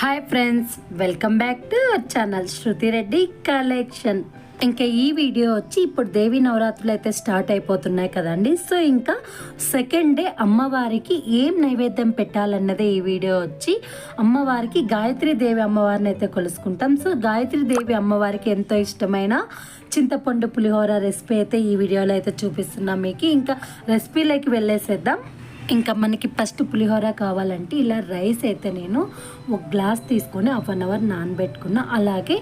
Hi friends welcome back to our channel Shruti Reddy collection ఇంకా ఈ video వచ్చి ఇప్పుడు దేవి నవరాత్రులు అయితే స్టార్ట్ అయిపోతున్నాయి కదండి. సో ఇంకా సెకండ్ డే అమ్మవారికి ఏం నైవేద్యం పెట్టాలన్నదే ఈ వీడియో వచ్చి అమ్మవారికి గాయత్రి దేవి అమ్మవారిని అయితే కొలుసుకుంటాం. సో గాయత్రి దేవి అమ్మవారికి ఎంతో ఇష్టమైన చింతపండు పులిహోర రెసిపీ అయితే ఈ వీడియోలో అయితే చూపిస్తున్నాం మీకు. ఇంకా రెసిపీలోకి వెళ్ళేసేద్దాం. ఇంకా మనకి ఫస్ట్ పులిహోర కావాలంటే ఇలా రైస్ అయితే నేను ఒక గ్లాస్ తీసుకొని హాఫ్ అన్ అవర్ నానబెట్టుకున్న. అలాగే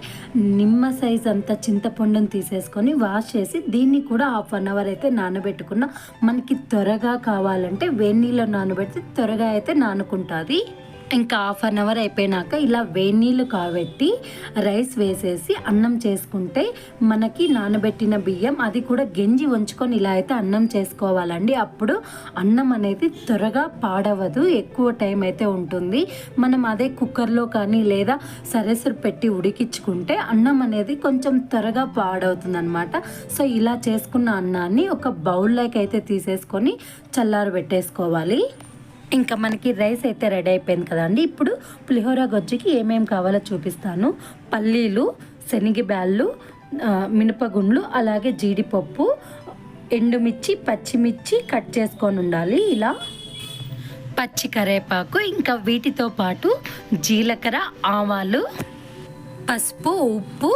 నిమ్మ సైజ్ అంత చింతపండుని తీసేసుకొని వాష్ చేసి దీన్ని కూడా హాఫ్ అన్ అవర్ అయితే నానబెట్టుకున్న. మనకి త్వరగా కావాలంటే వేడి నీళ్ళు నానబెడితే త్వరగా అయితే నానుకుంటుంది. ఇంకా హాఫ్ అన్ అవర్ అయిపోయినాక ఇలా వేడి నీళ్ళు కాబట్టి రైస్ వేసేసి అన్నం చేసుకుంటే మనకి నానబెట్టిన బియ్యం అది కూడా గెంజి ఉంచుకొని ఇలా అయితే అన్నం చేసుకోవాలండి. అప్పుడు అన్నం అనేది త్వరగా పాడవదు ఎక్కువ టైం అయితే ఉంటుంది. మనం అదే కుక్కర్లో కానీ లేదా సరేసరి పెట్టి ఉడికించుకుంటే అన్నం అనేది కొంచెం త్వరగా పాడవుతుంది అనమాట సో ఇలా చేసుకున్న అన్నాన్ని ఒక బౌల్లోకి అయితే తీసేసుకొని చల్లారు పెట్టేసుకోవాలి ఇంకా మనకి రైస్ అయితే రెడీ అయిపోయింది కదండి ఇప్పుడు పులిహోర గొజ్జుకి ఏమేమి కావాలో చూపిస్తాను. పల్లీలు శనగబ్యాళ్ళు మినపగుండ్లు అలాగే జీడిపప్పు ఎండుమిర్చి పచ్చిమిర్చి కట్ చేసుకొని ఉండాలి ఇలా. పచ్చి కరేపాకు ఇంకా వీటితో పాటు జీలకర్ర ఆవాలు పసుపు ఉప్పు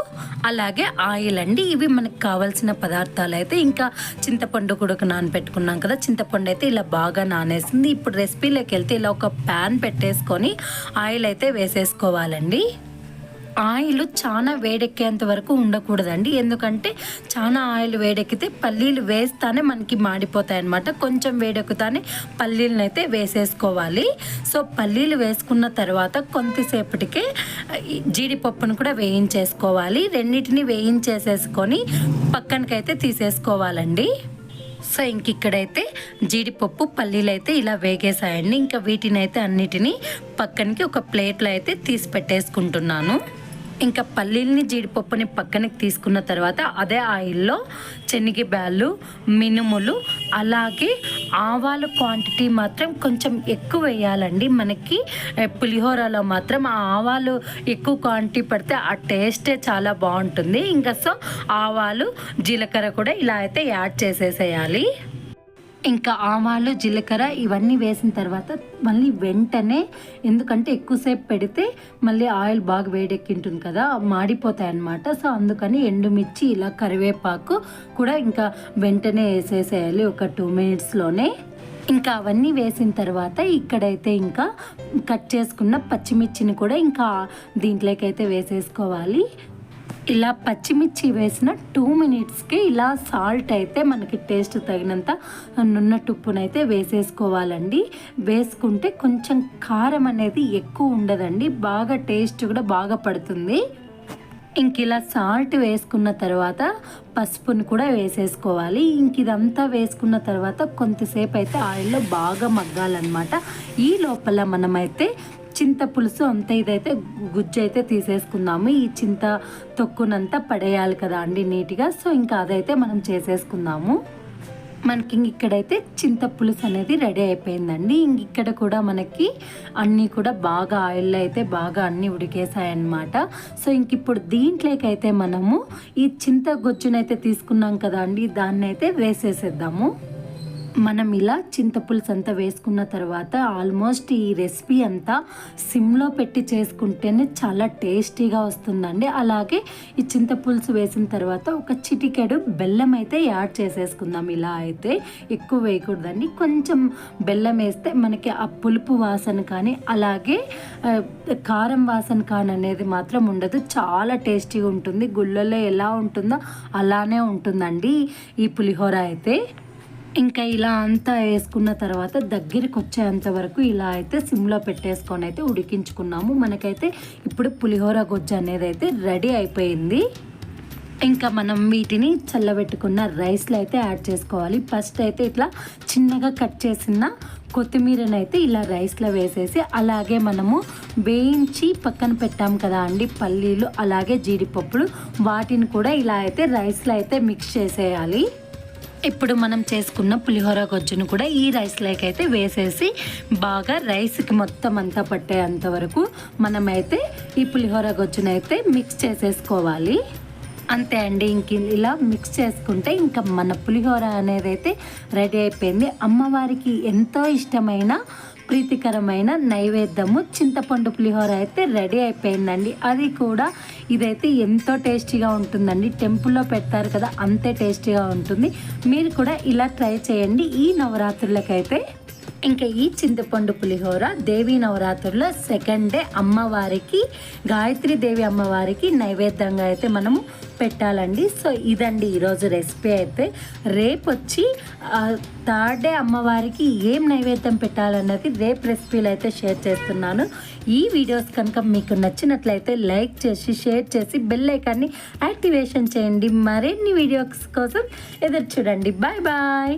అలాగే ఆయిల్ అండి. ఇవి మనకు కావాల్సిన పదార్థాలు అయితే ఇంకా చింతపండు కూడా నానబెట్టుకున్నాం కదా. చింతపండు అయితే ఇలా బాగా నానేసింది. ఇప్పుడు రెసిపీలోకి వెళ్తే ఇలా ఒక ప్యాన్ పెట్టేసుకొని ఆయిల్ అయితే వేసేసుకోవాలండి. ఆయిల్ చాలా వేడెక్కేంత వరకు ఉండకూడదండి. ఎందుకంటే చాలా ఆయిల్ వేడెక్కితే పల్లీలు వేస్తానే మనకి మాడిపోతాయి అనమాట కొంచెం వేడెక్కుతానే పల్లీలను అయితే వేసేసుకోవాలి. సో పల్లీలు వేసుకున్న తర్వాత కొంతసేపటికే జీడిపప్పును కూడా వేయించేసుకోవాలి. రెండింటిని వేయించేసేసుకొని పక్కనకైతే తీసేసుకోవాలండి. సో ఇంక ఇక్కడైతే జీడిపప్పు పల్లీలు అయితే ఇలా వేగేసాయండి ఇంకా వీటిని అయితే అన్నిటినీ పక్కనకి ఒక ప్లేట్లో అయితే తీసి పెట్టేసుకుంటున్నాను. ఇంకా పల్లీల్ని జీడిపప్పుని పక్కనకి తీసుకున్న తర్వాత అదే ఆయిల్లో శనగబ్యాళ్ళు మినుములు అలాగే ఆవాల క్వాంటిటీ మాత్రం కొంచెం ఎక్కువ వేయాలండి. మనకి పులిహోరలో మాత్రం ఆ ఆవాలు ఎక్కువ క్వాంటిటీ పడితే ఆ టేస్టే చాలా బాగుంటుంది. ఇంకా సో ఆవాలు జీలకర్ర కూడా ఇలా అయితే యాడ్ చేసేసేయాలి. ఇంకా ఆవాలు జీలకర్ర ఇవన్నీ వేసిన తర్వాత మళ్ళీ వెంటనే ఎందుకంటే ఎక్కువసేపు పెడితే మళ్ళీ ఆయిల్ బాగా వేడెక్కింటుంది కదా మాడిపోతాయి అన్నమాట సో అందుకని ఎండుమిర్చి ఇలా కరివేపాకు కూడా ఇంకా వెంటనే వేసేసేయాలి ఒక టూ మినిట్స్లోనే. ఇంకా అవన్నీ వేసిన తర్వాత ఇక్కడైతే ఇంకా కట్ చేసుకున్న పచ్చిమిర్చిని కూడా ఇంకా దీంట్లోకి అయితే వేసేసుకోవాలి. ఇలా పచ్చిమిర్చి వేసిన టూ మినిట్స్కి ఇలా సాల్ట్ అయితే మనకి టేస్ట్ తగినంత నున్న టుప్పునైతే వేసేసుకోవాలండి. వేసుకుంటే కొంచెం కారం అనేది ఎక్కువ ఉండదండి. బాగా టేస్ట్ కూడా బాగా పడుతుంది. ఇంక ఇలా సాల్ట్ వేసుకున్న తర్వాత పసుపుని కూడా వేసేసుకోవాలి. ఇంక ఇదంతా వేసుకున్న తర్వాత కొంతసేపు అయితే ఆయిల్లో బాగా మగ్గాలన్నమాట. ఈ లోపల మనమైతే చింత పులుసు అంత ఇదైతే గుజ్జు అయితే తీసేసుకుందాము. ఈ చింత తొక్కునంతా పడేయాలి కదా అండి నీట్గా. సో ఇంకా అదైతే మనం చేసేసుకుందాము. మనకి ఇక్కడైతే చింత పులుసు అనేది రెడీ అయిపోయిందండి. ఇంక ఇక్కడ కూడా మనకి అన్నీ కూడా బాగా ఆయిల్లో అయితే బాగా అన్నీ ఉడికేసాయన్నమాట సో ఇంక ఇప్పుడు దీంట్లోకి అయితే మనము ఈ చింత గొజ్జునైతే తీసుకున్నాం కదా అండి. దాన్ని అయితే వేసేసేద్దాము. మనం ఇలా చింతపులుసు అంతా వేసుకున్న తర్వాత ఆల్మోస్ట్ ఈ రెసిపీ అంతా సిమ్లో పెట్టి చేసుకుంటేనే చాలా టేస్టీగా వస్తుందండి. అలాగే ఈ చింతపులుసు వేసిన తర్వాత ఒక చిటికెడు బెల్లం అయితే యాడ్ చేసేసుకుందాం. ఇలా అయితే ఎక్కువ వేయకూడదండి. కొంచెం బెల్లం వేస్తే మనకి ఆ పులుపు వాసన కానీ అలాగే కారం వాసన కానీ అనేది మాత్రం ఉండదు. చాలా టేస్టీగా ఉంటుంది. గుళ్ళలో ఎలా ఉంటుందో అలానే ఉంటుందండి ఈ పులిహోర అయితే. ఇంకా ఇలా అంతా వేసుకున్న తర్వాత దగ్గరికి వచ్చేంత వరకు ఇలా అయితే సిమ్లో పెట్టేసుకొని అయితే ఉడికించుకున్నాము. మనకైతే ఇప్పుడు పులిహోర గొజ్జు అనేది అయితే రెడీ అయిపోయింది. ఇంకా మనం వీటిని చల్లబెట్టుకున్న రైస్లో అయితే యాడ్ చేసుకోవాలి. ఫస్ట్ అయితే ఇట్లా చిన్నగా కట్ చేసిన కొత్తిమీరని అయితే ఇలా రైస్లో వేసేసి అలాగే మనము వేయించి పక్కన పెట్టాం కదా అండి పల్లీలు అలాగే జీడిపప్పులు వాటిని కూడా ఇలా అయితే రైస్లో అయితే మిక్స్ చేసేయాలి. ఇప్పుడు మనం చేసుకున్న పులిహోర గొజ్జును కూడా ఈ రైస్లోకి అయితే వేసేసి బాగా రైస్కి మొత్తం అంతా పట్టేంత వరకు మనమైతే ఈ పులిహోర గొజ్జునైతే మిక్స్ చేసేసుకోవాలి. అంతే అండి ఇంక ఇలా మిక్స్ చేసుకుంటే ఇంకా మన పులిహోర అనేది అయితే రెడీ అయిపోయింది. అమ్మవారికి ఎంతో ఇష్టమైన ప్రీతికరమైన నైవేద్యము చింతపండు పులిహోర అయితే రెడీ అయిపోయిందండి. అది కూడా ఇదైతే ఎంతో టేస్టీగా ఉంటుందండి. టెంపుల్లో పెడతారు కదా అంతే టేస్టీగా ఉంటుంది. మీరు కూడా ఇలా ట్రై చేయండి. ఈ నవరాత్రులకైతే ఇంకా ఈ చింతపండు పులిహోర దేవీ నవరాత్రుల్లో సెకండ్ డే అమ్మవారికి గాయత్రి దేవి అమ్మవారికి నైవేద్యంగా అయితే మనము పెట్టాలండి. సో ఇదండి ఈరోజు రెసిపీ అయితే. రేపు వచ్చి థర్డ్ డే అమ్మవారికి ఏం నైవేద్యం పెట్టాలన్నది రేపు రెసిపీలు అయితే షేర్ చేస్తున్నాను. ఈ వీడియోస్ కనుక మీకు నచ్చినట్లయితే లైక్ చేసి షేర్ చేసి బెల్ ఐకాన్ని యాక్టివేషన్ చేయండి. మరిన్ని వీడియోస్ కోసం ఎదురు చూడండి. Bye bye